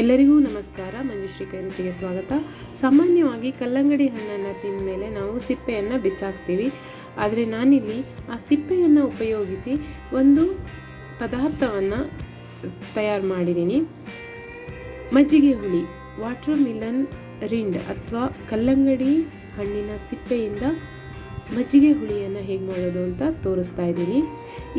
ಎಲ್ಲರಿಗೂ ನಮಸ್ಕಾರ, ಮಂಜುಶ್ರೀ ಕೈರುಚಿಗೆ ಸ್ವಾಗತ. ಸಾಮಾನ್ಯವಾಗಿ ಕಲ್ಲಂಗಡಿ ಹಣ್ಣನ್ನು ತಿಂದ ಮೇಲೆ ನಾವು ಸಿಪ್ಪೆಯನ್ನು ಬಿಸಾಕ್ತೀವಿ. ಆದರೆ ನಾನಿಲ್ಲಿ ಆ ಸಿಪ್ಪೆಯನ್ನು ಉಪಯೋಗಿಸಿ ಒಂದು ಪದಾರ್ಥವನ್ನು ತಯಾರು ಮಾಡಿದ್ದೀನಿ ಮಜ್ಜಿಗೆ ಹುಳಿ ವಾಟರ್ ಮಿಲನ್ ರಿಂಡ್ ಅಥವಾ ಕಲ್ಲಂಗಡಿ ಹಣ್ಣಿನ ಸಿಪ್ಪೆಯಿಂದ ಮಜ್ಜಿಗೆ ಹುಳಿಯನ್ನು ಹೇಗೆ ಮಾಡೋದು ಅಂತ ತೋರಿಸ್ತಾ ಇದ್ದೀನಿ.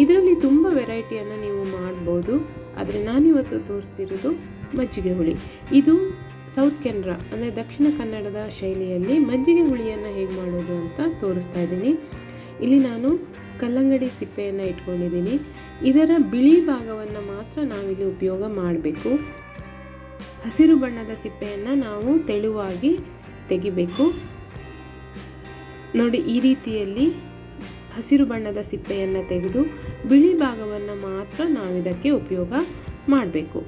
ಇದರಲ್ಲಿ ತುಂಬ ವೆರೈಟಿಯನ್ನು ನೀವು ಮಾಡ್ಬೋದು. ಆದರೆ ನಾನಿವತ್ತು ತೋರಿಸ್ತಿರೋದು ಮಜ್ಜಿಗೆ ಹುಳಿ. ಇದು ಸೌತ್ ಕೆನರಾ, ಅಂದರೆ ದಕ್ಷಿಣ ಕನ್ನಡದ ಶೈಲಿಯಲ್ಲಿ ಮಜ್ಜಿಗೆ ಹುಳಿಯನ್ನು ಹೇಗೆ ಮಾಡೋದು ಅಂತ ತೋರಿಸ್ತಾ ಇದ್ದೀನಿ. ಇಲ್ಲಿ ನಾನು ಕಲ್ಲಂಗಡಿ ಸಿಪ್ಪೆಯನ್ನು ಇಟ್ಕೊಂಡಿದ್ದೀನಿ. ಇದರ ಬಿಳಿ ಭಾಗವನ್ನು ಮಾತ್ರ ನಾವಿಲ್ಲಿ ಉಪಯೋಗ ಮಾಡಬೇಕು. ಹಸಿರು ಬಣ್ಣದ ಸಿಪ್ಪೆಯನ್ನು ನಾವು ತೆಳುವಾಗಿ ತೆಗಿಬೇಕು. ನೋಡಿ, ಈ ರೀತಿಯಲ್ಲಿ ಹಸಿರು ಬಣ್ಣದ ಸಿಪ್ಪೆಯನ್ನು ತೆಗೆದು ಬಿಳಿ ಭಾಗವನ್ನು ಮಾತ್ರ ನಾವು ಇದಕ್ಕೆ ಉಪಯೋಗ ಮಾಡಬೇಕು.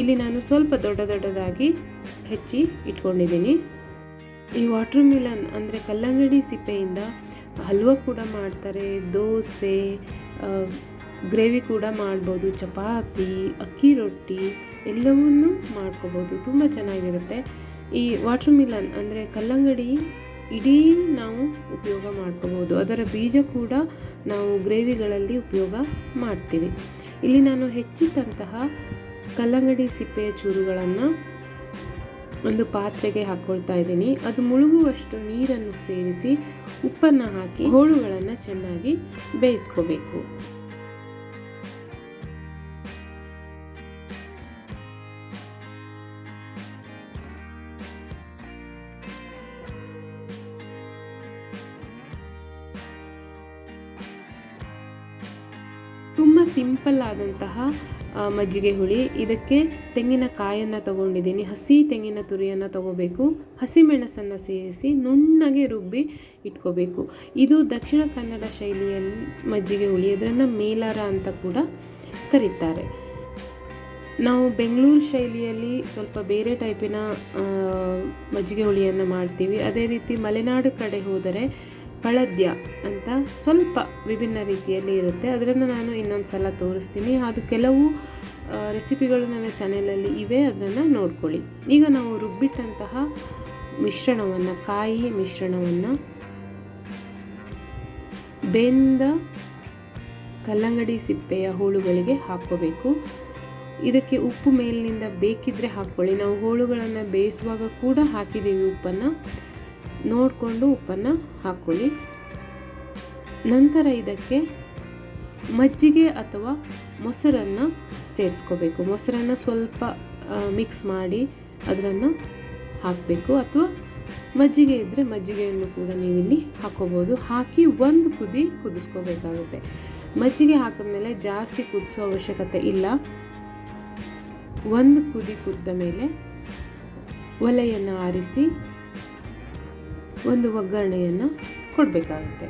ಇಲ್ಲಿ ನಾನು ಸ್ವಲ್ಪ ದೊಡ್ಡ ದೊಡ್ಡದಾಗಿ ಹೆಚ್ಚಿ ಇಟ್ಕೊಂಡಿದ್ದೀನಿ. ಈ ವಾಟರ್ ಮಿಲನ್ ಅಂದರೆ ಕಲ್ಲಂಗಡಿ ಸಿಪ್ಪೆಯಿಂದ ಹಲ್ವ ಕೂಡ ಮಾಡ್ತಾರೆ, ದೋಸೆ ಗ್ರೇವಿ ಕೂಡ ಮಾಡ್ಬೋದು, ಚಪಾತಿ, ಅಕ್ಕಿ ರೊಟ್ಟಿ ಎಲ್ಲವನ್ನೂ ಮಾಡ್ಕೋಬೋದು. ತುಂಬ ಚೆನ್ನಾಗಿರುತ್ತೆ. ಈ ವಾಟರ್ ಮಿಲನ್ ಅಂದರೆ ಕಲ್ಲಂಗಡಿ ಇಡೀ ನಾವು ಉಪಯೋಗ ಮಾಡ್ಕೋಬೋದು. ಅದರ ಬೀಜ ಕೂಡ ನಾವು ಗ್ರೇವಿಗಳಲ್ಲಿ ಉಪಯೋಗ ಮಾಡ್ತೀವಿ. ಇಲ್ಲಿ ನಾನು ಹೆಚ್ಚಿಟ್ಟಂತಹ ಕಲ್ಲಂಗಡಿ ಸಿಪ್ಪೆಯ ಚೂರುಗಳನ್ನು ಒಂದು ಪಾತ್ರೆಗೆ ಹಾಕ್ಕೊಳ್ತಾ ಇದ್ದೀನಿ. ಅದು ಮುಳುಗುವಷ್ಟು ನೀರನ್ನು ಸೇರಿಸಿ ಉಪ್ಪನ್ನು ಹಾಕಿ ಹೋಳುಗಳನ್ನು ಚೆನ್ನಾಗಿ ಬೇಯಿಸ್ಕೋಬೇಕು. ತುಂಬ ಸಿಂಪಲ್ ಆದಂತಹ ಮಜ್ಜಿಗೆ ಹುಳಿ. ಇದಕ್ಕೆ ತೆಂಗಿನಕಾಯನ್ನು ತಗೊಂಡಿದ್ದೀನಿ. ಹಸಿ ತೆಂಗಿನ ತುರಿಯನ್ನು ತಗೋಬೇಕು. ಹಸಿಮೆಣಸನ್ನು ಸೇರಿಸಿ ನುಣ್ಣಗೆ ರುಬ್ಬಿ ಇಟ್ಕೋಬೇಕು. ಇದು ದಕ್ಷಿಣ ಕನ್ನಡ ಶೈಲಿಯಲ್ಲಿ ಮಜ್ಜಿಗೆ ಹುಳಿ ಇದನ್ನು ಮೇಲಾರ ಅಂತ ಕೂಡ ಕರೀತಾರೆ. ನಾವು ಬೆಂಗಳೂರು ಶೈಲಿಯಲ್ಲಿ ಸ್ವಲ್ಪ ಬೇರೆ ಟೈಪಿನ ಮಜ್ಜಿಗೆ ಹುಳಿಯನ್ನು ಮಾಡ್ತೀವಿ. ಅದೇ ರೀತಿ ಮಲೆನಾಡು ಕಡೆ ಹೋದರೆ ಪಳದ್ಯ ಅಂತ ಸ್ವಲ್ಪ ವಿಭಿನ್ನ ರೀತಿಯಲ್ಲಿ ಇರುತ್ತೆ. ಅದನ್ನು ನಾನು ಇನ್ನೊಂದು ಸಲ ತೋರಿಸ್ತೀನಿ. ಅದು ಕೆಲವು ರೆಸಿಪಿಗಳು ನನ್ನ ಚಾನೆಲಲ್ಲಿ ಇವೆ. ಅದನ್ನು ನೋಡ್ಕೊಳ್ಳಿ. ಈಗ ನಾವು ರುಬ್ಬಿಟ್ಟಂತಹ ಮಿಶ್ರಣವನ್ನು, ಕಾಯಿ ಮಿಶ್ರಣವನ್ನು ಬೆಂದ ಕಲ್ಲಂಗಡಿ ಸಿಪ್ಪೆಯ ಹೋಳುಗಳಿಗೆ ಹಾಕ್ಕೋಬೇಕು. ಇದಕ್ಕೆ ಉಪ್ಪು ಮೇಲಿನಿಂದ ಬೇಕಿದ್ರೆ ಹಾಕ್ಕೊಳ್ಳಿ. ನಾವು ಹೋಳುಗಳನ್ನು ಬೇಯಿಸುವಾಗ ಕೂಡ ಹಾಕಿದ್ದೀವಿ ಉಪ್ಪನ್ನು. ನೋಡಿಕೊಂಡು ಉಪ್ಪನ್ನು ಹಾಕ್ಕೊಳ್ಳಿ ನಂತರ ಇದಕ್ಕೆ ಮಜ್ಜಿಗೆ ಅಥವಾ ಮೊಸರನ್ನು ಸೇರಿಸ್ಕೋಬೇಕು. ಮೊಸರನ್ನು ಸ್ವಲ್ಪ ಮಿಕ್ಸ್ ಮಾಡಿ ಅದರನ್ನು ಹಾಕಬೇಕು. ಅಥವಾ ಮಜ್ಜಿಗೆ ಇದ್ದರೆ ಮಜ್ಜಿಗೆಯನ್ನು ಕೂಡ ನೀವಿಲ್ಲಿ ಹಾಕ್ಕೋಬೋದು ಹಾಕಿ ಒಂದು ಕುದಿ ಕುದಿಸ್ಕೋಬೇಕಾಗುತ್ತೆ. ಮಜ್ಜಿಗೆ ಹಾಕಿದ್ಮೇಲೆ ಜಾಸ್ತಿ ಕುದಿಸೋ ಅವಶ್ಯಕತೆ ಇಲ್ಲ. ಒಂದು ಕುದಿ ಕುದ್ದ ಮೇಲೆ ಒಲೆಯನ್ನು ಆರಿಸಿ ಒಂದು ಒಗ್ಗರಣೆಯನ್ನು ಕೊಡಬೇಕಾಗುತ್ತೆ.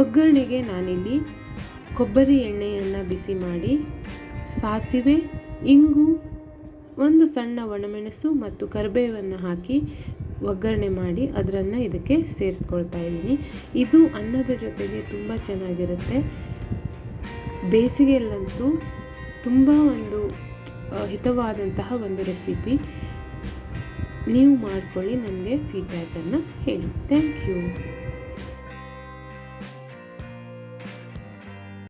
ಒಗ್ಗರಣೆಗೆ ನಾನಿಲ್ಲಿ ಕೊಬ್ಬರಿ ಎಣ್ಣೆಯನ್ನು ಬಿಸಿ ಮಾಡಿ, ಸಾಸಿವೆ, ಇಂಗು, ಒಂದು ಸಣ್ಣ ಒಣಮೆಣಸು ಮತ್ತು ಕರಿಬೇವನ್ನು ಹಾಕಿ ಒಗ್ಗರಣೆ ಮಾಡಿ ಅದರನ್ನು ಇದಕ್ಕೆ ಸೇರಿಸ್ಕೊಳ್ತಾ ಇದ್ದೀನಿ. ಇದು ಅನ್ನದ ಜೊತೆಗೆ ತುಂಬ ಚೆನ್ನಾಗಿರುತ್ತೆ. ಬೇಸಿಗೆಯಲ್ಲಂತೂ ತುಂಬ ಒಂದು ಹಿತವಾದಂತಹ ಒಂದು ರೆಸಿಪಿ. ನೀವು ಮಾಡ್ಕೊಳ್ಳಿ ನನಗೆ ಫೀಡ್ಬ್ಯಾಕನ್ನು ಹೇಳಿ. Thank you